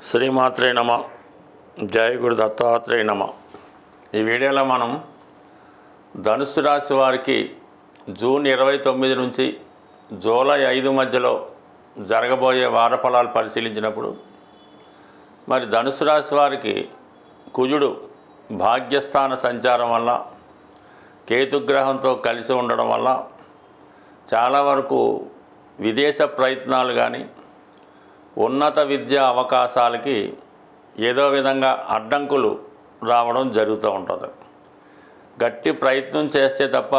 శ్రీమాత్రే నమ. జయ గురు దత్తాత్రేయ నమ. ఈ వీడియోలో మనం ధనుసు రాశి వారికి జూన్ ఇరవై తొమ్మిది నుంచి జూలై ఐదు మధ్యలో జరగబోయే వారఫలాలు పరిశీలించినప్పుడు మరి ధనుసు రాశి వారికి కుజుడు భాగ్యస్థాన సంచారం వల్ల కేతుగ్రహంతో కలిసి ఉండడం వల్ల చాలా వరకు విదేశ ప్రయత్నాలు కానీ ఉన్నత విద్యా అవకాశాలకి ఏదో విధంగా అడ్డంకులు రావడం జరుగుతూ ఉంటుంది. గట్టి ప్రయత్నం చేస్తే తప్ప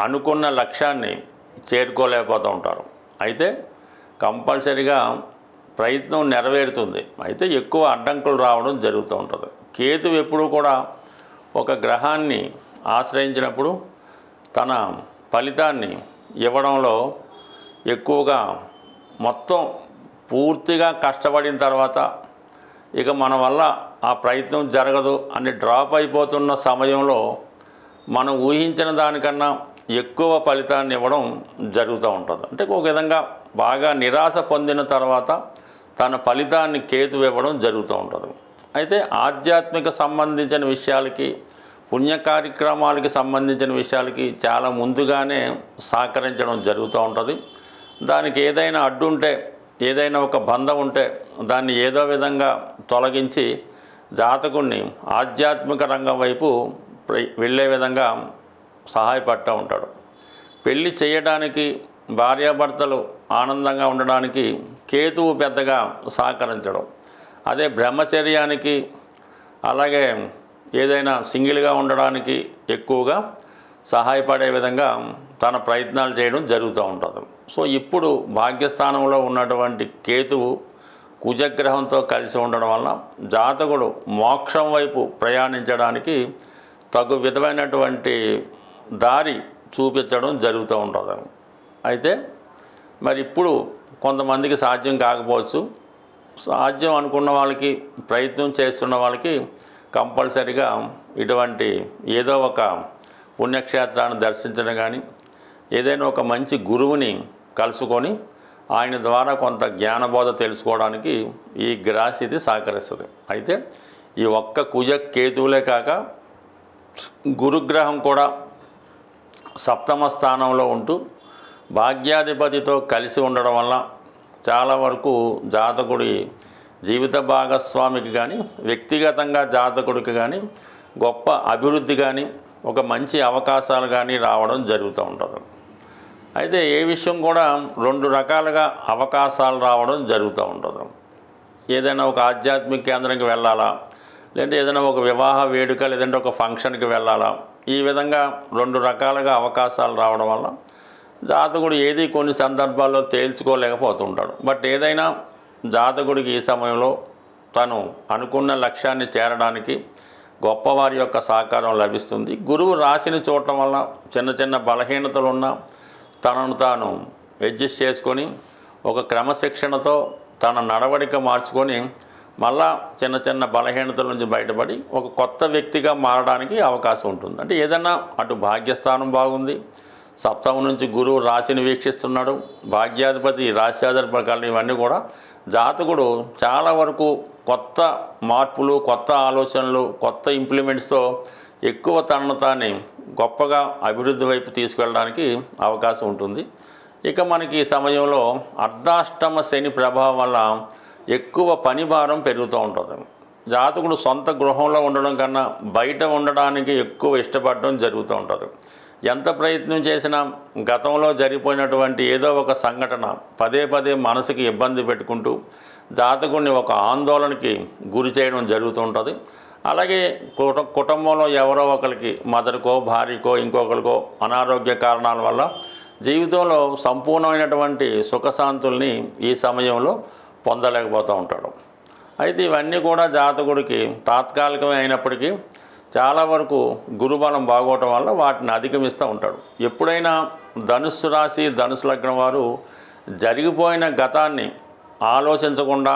అనుకున్న లక్ష్యాన్ని చేరుకోలేకపోతూ ఉంటారు. అయితే కంపల్సరిగా ప్రయత్నం నెరవేరుతుంది. అయితే ఎక్కువ అడ్డంకులు రావడం జరుగుతూ ఉంటుంది. కేతు ఎప్పుడూ కూడా ఒక గ్రహాన్ని ఆశ్రయించినప్పుడు తన ఫలితాన్ని ఇవ్వడంలో ఎక్కువగా మొత్తం పూర్తిగా కష్టపడిన తర్వాత ఇక మన వల్ల ఆ ప్రయత్నం జరగదు అని డ్రాప్ అయిపోతున్న సమయంలో మనం ఊహించిన దానికన్నా ఎక్కువ ఫలితాన్ని ఇవ్వడం జరుగుతూ ఉంటుంది. అంటే ఒక విధంగా బాగా నిరాశ పొందిన తర్వాత తన ఫలితాన్ని కేతు ఇవ్వడం జరుగుతూ ఉంటుంది. అయితే ఆధ్యాత్మిక సంబంధించిన విషయాలకి పుణ్య కార్యక్రమాలకి సంబంధించిన విషయాలకి చాలా ముందుగానే సహకరించడం జరుగుతూ ఉంటుంది. దానికి ఏదైనా అడ్డుంటే ఏదైనా ఒక బంధం ఉంటే దాన్ని ఏదో విధంగా తొలగించి జాతకుణ్ణి ఆధ్యాత్మిక రంగం వైపు వెళ్ళే విధంగా సహాయపడుతూ ఉంటాడు. పెళ్ళి చేయడానికి భార్యాభర్తలు ఆనందంగా ఉండడానికి కేతువు పెద్దగా సహకరించడం. అదే బ్రహ్మచర్యానికి అలాగే ఏదైనా సింగిల్గా ఉండడానికి ఎక్కువగా సహాయపడే విధంగా తన ప్రయత్నాలు చేయడం జరుగుతూ ఉంటుంది. సో ఇప్పుడు భాగ్యస్థానంలో ఉన్నటువంటి కేతువు కుజగ్రహంతో కలిసి ఉండడం వలన జాతకుడు మోక్షం వైపు ప్రయాణించడానికి తగు విధమైనటువంటి దారి చూపించడం జరుగుతూ ఉంటుంది. అయితే మరి ఇప్పుడు కొంతమందికి సాధ్యం కాకపోవచ్చు. సాధ్యం అనుకున్న వాళ్ళకి ప్రయత్నం చేస్తున్న వాళ్ళకి కంపల్సరిగా ఇటువంటి ఏదో ఒక పుణ్యక్షేత్రాన్ని దర్శించడం కానీ ఏదైనా ఒక మంచి గురువుని కలుసుకొని ఆయన ద్వారా కొంత జ్ఞానబోధ తెలుసుకోవడానికి ఈ గ్రాసిది సహకరిస్తుంది. అయితే ఈ ఒక్క కుజ కేతువులే కాక గురుగ్రహం కూడా సప్తమ స్థానంలో ఉంటూ భాగ్యాధిపతితో కలిసి ఉండడం వల్ల చాలా వరకు జాతకుడి జీవిత భాగస్వామికి కానీ వ్యక్తిగతంగా జాతకుడికి కానీ గొప్ప అభివృద్ధి కానీ ఒక మంచి అవకాశాలు కానీ రావడం జరుగుతూ ఉంటుంది. అయితే ఏ విషయం కూడా రెండు రకాలుగా అవకాశాలు రావడం జరుగుతూ ఉంటుంది. ఏదైనా ఒక ఆధ్యాత్మిక కేంద్రంకి వెళ్ళాలా? లేదంటే ఏదైనా ఒక వివాహ వేడుక లేదంటే ఒక ఫంక్షన్కి వెళ్ళాలా? ఈ విధంగా రెండు రకాలుగా అవకాశాలు రావడం వల్ల జాతకుడు ఏది కొన్ని సందర్భాల్లో తేల్చుకోలేకపోతుంటాడు. బట్ ఏదైనా జాతకుడికి ఈ సమయంలో తను అనుకున్న లక్ష్యాన్ని చేరడానికి గొప్పవారి యొక్క సహకారం లభిస్తుంది. గురువు రాశిని చూడటం వల్ల చిన్న చిన్న బలహీనతలు ఉన్నా తనను తాను అడ్జస్ట్ చేసుకొని ఒక క్రమశిక్షణతో తన నడవడిక మార్చుకొని మళ్ళా చిన్న చిన్న బలహీనతల నుంచి బయటపడి ఒక కొత్త వ్యక్తిగా మారడానికి అవకాశం ఉంటుంది. అంటే ఏదన్నా అటు భాగ్యస్థానం బాగుంది. సప్తమం నుంచి గురువు రాశిని వీక్షిస్తున్నాడు. భాగ్యాధిపతి రాశ్యాధిపతి ఇవన్నీ కూడా జాతకుడు చాలా వరకు కొత్త మార్పులు కొత్త ఆలోచనలు కొత్త ఇంప్లిమెంట్స్తో ఎక్కువ తనను తానే గొప్పగా అభివృద్ధి వైపు తీసుకెళ్ళడానికి అవకాశం ఉంటుంది. ఇక మనకి ఈ సమయంలో అర్ధాష్టమ శని ప్రభావం వల్ల ఎక్కువ పని భారం పెరుగుతూ ఉంటుంది. జాతకుడు సొంత గృహంలో ఉండడం కన్నా బయట ఉండడానికి ఎక్కువ ఇష్టపడడం జరుగుతూ ఉంటుంది. ఎంత ప్రయత్నం చేసినా గతంలో జరిగిపోయినటువంటి ఏదో ఒక సంఘటన పదే పదే మనసుకి ఇబ్బంది పెట్టుకుంటూ జాతకుడిని ఒక ఆందోళనకి గురి చేయడం జరుగుతూ ఉంటుంది. అలాగే కుట కుటుంబంలో ఎవరో ఒకరికి మదర్కో భార్యకో ఇంకొకరికో అనారోగ్య కారణాల వల్ల జీవితంలో సంపూర్ణమైనటువంటి సుఖశాంతుల్ని ఈ సమయంలో పొందలేకపోతూ ఉంటాడు. అయితే ఇవన్నీ కూడా జాతకుడికి తాత్కాలికమే అయినప్పటికీ చాలా వరకు గురుబలం బాగోవటం వల్ల వాటిని అధిగమిస్తూ ఉంటాడు. ఎప్పుడైనా ధనుస్సు రాశి ధనుసు లగ్నం వారు జరిగిపోయిన గతాన్ని ఆలోచించకుండా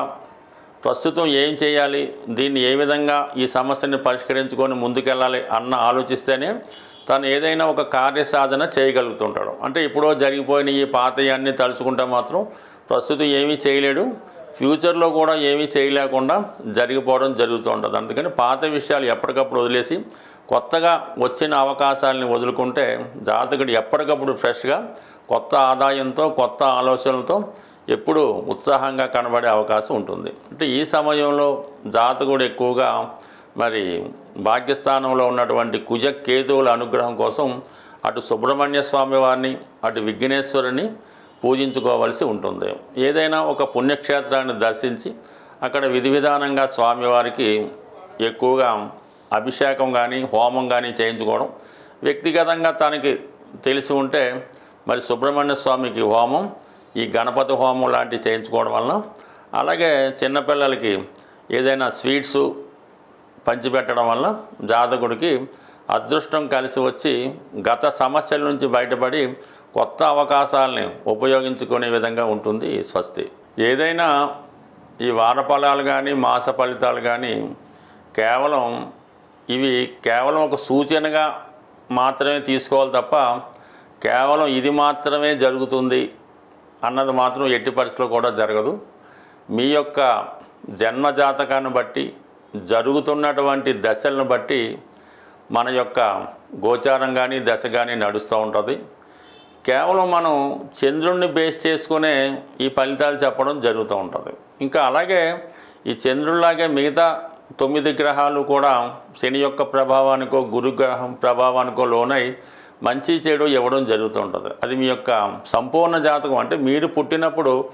ప్రస్తుతం ఏం చేయాలి? దీన్ని ఏ విధంగా ఈ సమస్యని పరిష్కరించుకొని ముందుకెళ్ళాలి అన్న ఆలోచిస్తేనే తను ఏదైనా ఒక కార్యసాధన చేయగలుగుతుంటాడు. అంటే ఇప్పుడో జరిగిపోయిన ఈ పాతయాన్ని తలుచుకుంటే మాత్రం ప్రస్తుతం ఏమీ చేయలేడు. ఫ్యూచర్లో కూడా ఏమీ చేయలేకుండా జరిగిపోవడం జరుగుతూ ఉంటుంది. అందుకని పాత విషయాలు ఎప్పటికప్పుడు వదిలేసి కొత్తగా వచ్చిన అవకాశాలని వదులుకుంటే జాతకుడు ఎప్పటికప్పుడు ఫ్రెష్గా కొత్త ఆదాయంతో కొత్త ఆలోచనలతో ఎప్పుడు ఉత్సాహంగా కనబడే అవకాశం ఉంటుంది. అంటే ఈ సమయంలో జాతకుడు ఎక్కువగా మరి భాగ్యస్థానంలో ఉన్నటువంటి కుజ కేతువుల అనుగ్రహం కోసం అటు సుబ్రహ్మణ్య స్వామి వారిని అటు విఘ్నేశ్వరుని పూజించుకోవలసి ఉంటుంది. ఏదైనా ఒక పుణ్యక్షేత్రాన్ని దర్శించి అక్కడ విధి విధానంగా స్వామివారికి ఎక్కువగా అభిషేకం కానీ హోమం కానీ చేయించుకోవడం వ్యక్తిగతంగా తనకి తెలిసి ఉంటే మరి సుబ్రహ్మణ్య స్వామికి హోమం ఈ గణపతి హోమం లాంటివి చేయించుకోవడం వలన అలాగే చిన్నపిల్లలకి ఏదైనా స్వీట్సు పంచిపెట్టడం వల్ల జాతకుడికి అదృష్టం కలిసి వచ్చి గత సమస్యల నుంచి బయటపడి కొత్త అవకాశాలని ఉపయోగించుకునే విధంగా ఉంటుంది ఈ స్వస్తి. ఏదైనా ఈ వార ఫలాలు కానీ మాస ఫలితాలు కానీ కేవలం ఇవి కేవలం ఒక సూచనగా మాత్రమే తీసుకోవాలి తప్ప కేవలం ఇది మాత్రమే జరుగుతుంది అన్నది మాత్రం ఎట్టి పరిస్థితిలో కూడా జరగదు. మీ యొక్క జన్మ జాతకాన్ని బట్టి జరుగుతున్నటువంటి దశలను బట్టి మన యొక్క గోచారం కానీ దశ కానీ నడుస్తూ ఉంటుంది. కేవలం మనం చంద్రుణ్ణి బేస్ చేసుకునే ఈ ఫలితాలు చెప్పడం జరుగుతూ ఉంటుంది. ఇంకా అలాగే ఈ చంద్రుడిలాగే మిగతా తొమ్మిది గ్రహాలు కూడా శని యొక్క ప్రభావానికో గురుగ్రహం ప్రభావానికో లోనై మంచి చెడు ఇవ్వడం జరుగుతూ ఉంటుంది. అది మీ యొక్క సంపూర్ణ జాతకం. అంటే మీరు పుట్టినప్పుడు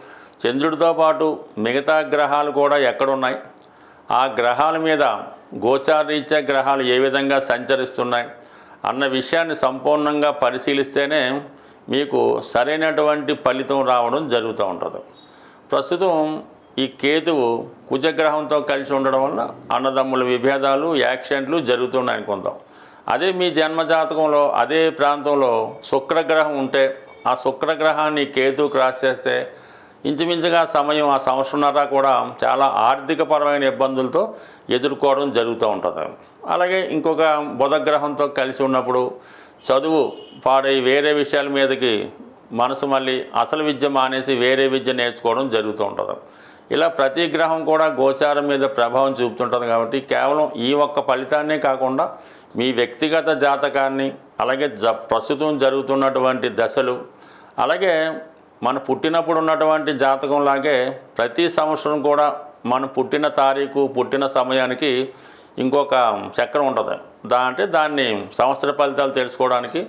చంద్రుడితో పాటు మిగతా గ్రహాలు కూడా ఎక్కడున్నాయి? ఆ గ్రహాల మీద గోచారీత్యా గ్రహాలు ఏ విధంగా సంచరిస్తున్నాయి? అన్న విషయాన్ని సంపూర్ణంగా పరిశీలిస్తేనే మీకు సరైనటువంటి ఫలితం రావడం జరుగుతూ ఉంటుంది. ప్రస్తుతం ఈ కేతువు కుజగ్రహంతో కలిసి ఉండడం వల్ల అన్నదమ్ముల విభేదాలు యాక్సిడెంట్లు జరుగుతున్నాయి అనుకుందాం అదే మీ జన్మజాతకంలో అదే ప్రాంతంలో శుక్రగ్రహం ఉంటే ఆ శుక్రగ్రహాన్ని కేతు క్రాస్ చేస్తే ఇంచుమించుగా సమయం ఆ సంవత్సరంన్నర కూడా చాలా ఆర్థికపరమైన ఇబ్బందులతో ఎదుర్కోవడం జరుగుతూ ఉంటుంది. అలాగే ఇంకొక బుధగ్రహంతో కలిసి ఉన్నప్పుడు చదువు పాడై వేరే విషయాల మీదకి మనసు మళ్ళీ అసలు విద్య మానేసి వేరే విద్య నేర్చుకోవడం జరుగుతూ ఉంటుంది. ఇలా ప్రతి గ్రహం కూడా గోచారం మీద ప్రభావం చూపుతుంటుంది కాబట్టి కేవలం ఈ ఒక్క ఫలితాన్నే కాకుండా మీ వ్యక్తిగత జాతకాన్ని అలాగే జ ప్రస్తుతం జరుగుతున్నటువంటి దశలు అలాగే మన పుట్టినప్పుడు ఉన్నటువంటి జాతకంలాగే ప్రతి సంవత్సరం కూడా మన పుట్టిన తారీఖు పుట్టిన సమయానికి ఇంకొక చక్రం ఉంటుంది. దా అంటే దాన్ని సంవత్సర ఫలితాలు తెలుసుకోవడానికి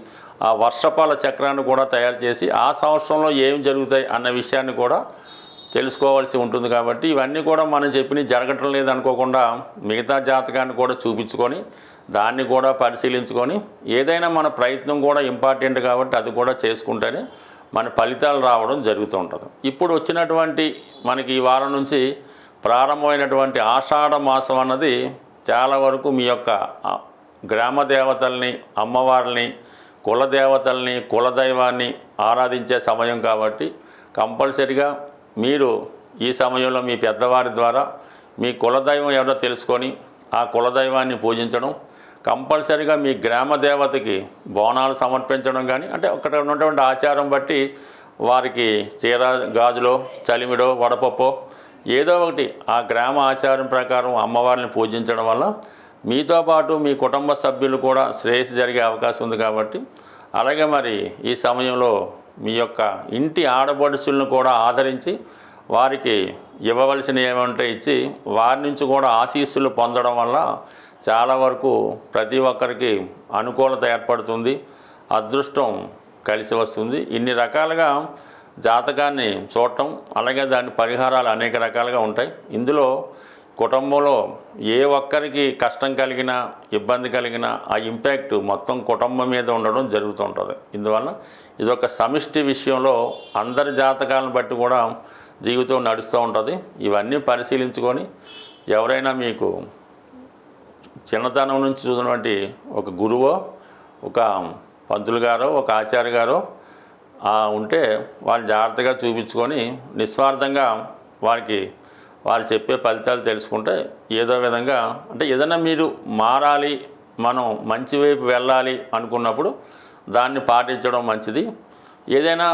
ఆ వర్షపాల చక్రాన్ని కూడా తయారు చేసి ఆ సంవత్సరంలో ఏం జరుగుతాయి అన్న విషయాన్ని కూడా తెలుసుకోవాల్సి ఉంటుంది కాబట్టి ఇవన్నీ కూడా మనం చెప్పినవి జరగటం లేదనుకోకుండా మిగతా జాతకాన్ని కూడా చూపించుకొని దాన్ని కూడా పరిశీలించుకొని ఏదైనా మన ప్రయత్నం కూడా ఇంపార్టెంట్ కాబట్టి అది కూడా చేసుకుంటేనే మన ఫలితాలు రావడం జరుగుతూ ఉంటుంది. ఇప్పుడు వచ్చినటువంటి మనకి ఈ వారం నుంచి ప్రారంభమైనటువంటి ఆషాఢ మాసం అన్నది చాలా వరకు మీ యొక్క గ్రామ దేవతల్ని అమ్మవారిని కులదేవతల్ని కులదైవాన్ని ఆరాధించే సమయం కాబట్టి కంపల్సరిగా మీరు ఈ సమయంలో మీ పెద్దవారి ద్వారా మీ కులదైవం ఎవరో తెలుసుకొని ఆ కులదైవాన్ని పూజించడం కంపల్సరిగా మీ గ్రామ దేవతకి బోనాలు సమర్పించడం కానీ అంటే అక్కడ ఉన్నటువంటి ఆచారం బట్టి వారికి చీర గాజులో చలిమిడో వడపప్పో ఏదో ఒకటి ఆ గ్రామ ఆచారం ప్రకారం అమ్మవారిని పూజించడం వల్ల మీతో పాటు మీ కుటుంబ సభ్యులు కూడా శ్రేయస్సు జరిగే అవకాశం ఉంది కాబట్టి అలాగే మరి ఈ సమయంలో మీ యొక్క ఇంటి ఆడపడుచులను కూడా ఆదరించి వారికి ఇవ్వవలసిన ఏమంటే ఇచ్చి వారి నుంచి కూడా ఆశీస్సులు పొందడం వల్ల చాలా వరకు ప్రతి ఒక్కరికి అనుకూలత ఏర్పడుతుంది అదృష్టం కలిసి వస్తుంది. ఇన్ని రకాలుగా జాతకాన్ని చూడటం అలాగే దాని పరిహారాలు అనేక రకాలుగా ఉంటాయి. ఇందులో కుటుంబంలో ఏ ఒక్కరికి కష్టం కలిగినా ఇబ్బంది కలిగినా ఆ ఇంపాక్ట్ మొత్తం కుటుంబం మీద ఉండడం జరుగుతూ ఉంటుంది. ఇందువల్ల ఇదొక సమిష్టి విషయంలో అందరి జాతకాలను బట్టి కూడా జీవితం నడుస్తూ ఉంటుంది. ఇవన్నీ పరిశీలించుకొని ఎవరైనా మీకు చిన్నతనం నుంచి చూసినటువంటి ఒక గురువో ఒక పంతులు గారో ఒక ఆచార్య గారో ఉంటే వాళ్ళు జాగ్రత్తగా చూపించుకొని నిస్వార్థంగా వారికి వారు చెప్పే ఫలితాలు తెలుసుకుంటే ఏదో విధంగా అంటే ఏదైనా మీరు మారాలి మనం మంచి వైపు వెళ్ళాలి అనుకున్నప్పుడు దాన్ని పాటించడం మంచిది. ఏదైనా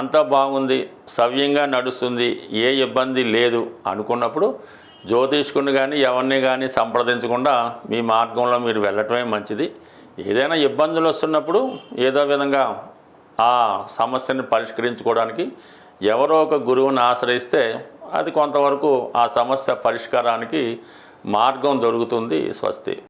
అంతా బాగుంది సవ్యంగా నడుస్తుంది ఏ ఇబ్బంది లేదు అనుకున్నప్పుడు జ్యోతిష్కుని కానీ ఎవరిని కానీ సంప్రదించకుండా మీ మార్గంలో మీరు వెళ్ళటమే మంచిది. ఏదైనా ఇబ్బందులు వస్తున్నప్పుడు ఏదో విధంగా ఆ సమస్యని పరిష్కరించుకోవడానికి ఎవరో ఒక గురువుని ఆశ్రయిస్తే అది కొంతవరకు ఆ సమస్య పరిష్కారానికి మార్గం దొరుకుతుంది స్వస్తి.